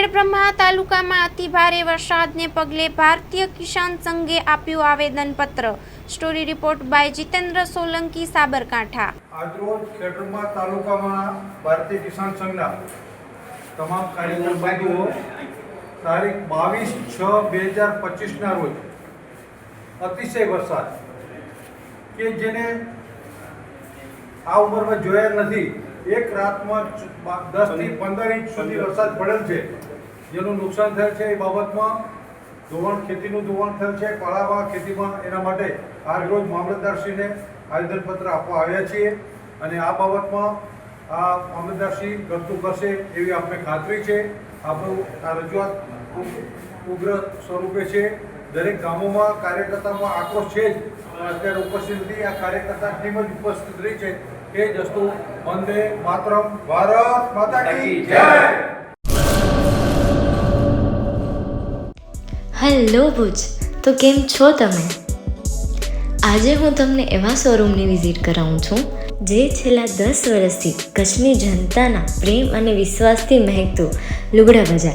ખેડબ્રહ્મા તાલુકામાં અતિભારે વરસાદને પગલે ભારતીય કિસાન સંઘે આપ્યું આવેદનપત્ર. Story report by Jitendra Solanki, Sabarkantha. આજરોજ ખેડબ્રહ્મા તાલુકામાં ભારતીય કિસાન સંઘના તમામ કાર્યકર બંધુઓ તારીખ બાવીસ છ બે હજાર પચીસના રોજ અતિશય વરસાદ કે જેને આ ઉંમરમાં જોયા નથી. એક રાતમાં દસથી પંદર ઇંચ સુધી વરસાદ પડેલ છે. જેનું નુકસાન થયેલ છે એ બાબતમાં ધોવાણ ખેતીનું ધોવાણ થયેલ છે. પાળામાં ખેતીમાં એના માટે હર રોજ મામલતદારશ્રીને આવેદનપત્ર આપવા આવ્યા છીએ અને આ બાબતમાં આ મામલતદારશ્રી ગમતું કરશે એવી આપણે ખાતરી છે. આપણું આ રજૂઆત ઉગ્ર સ્વરૂપે છે. દરેક ગામોમાં કાર્યકર્તામાં આક્રોશ છે જ. અત્યારે ઉપસ્થિત નથી આ કાર્યકર્તા ટીમ જ ઉપસ્થિત રહી છે. એ જ વસ્તુ વંદે માતરમ ભારત માતા કી જય! હેલો ભુજ તો કેમ છો તમે? આજે હું તમને એવા શોરૂમની વિઝિટ કરાવું છું જે છેલ્લા દસ વર્ષથી કચ્છની જનતાના પ્રેમ અને વિશ્વાસથી મહેકતું લુગડા બજાર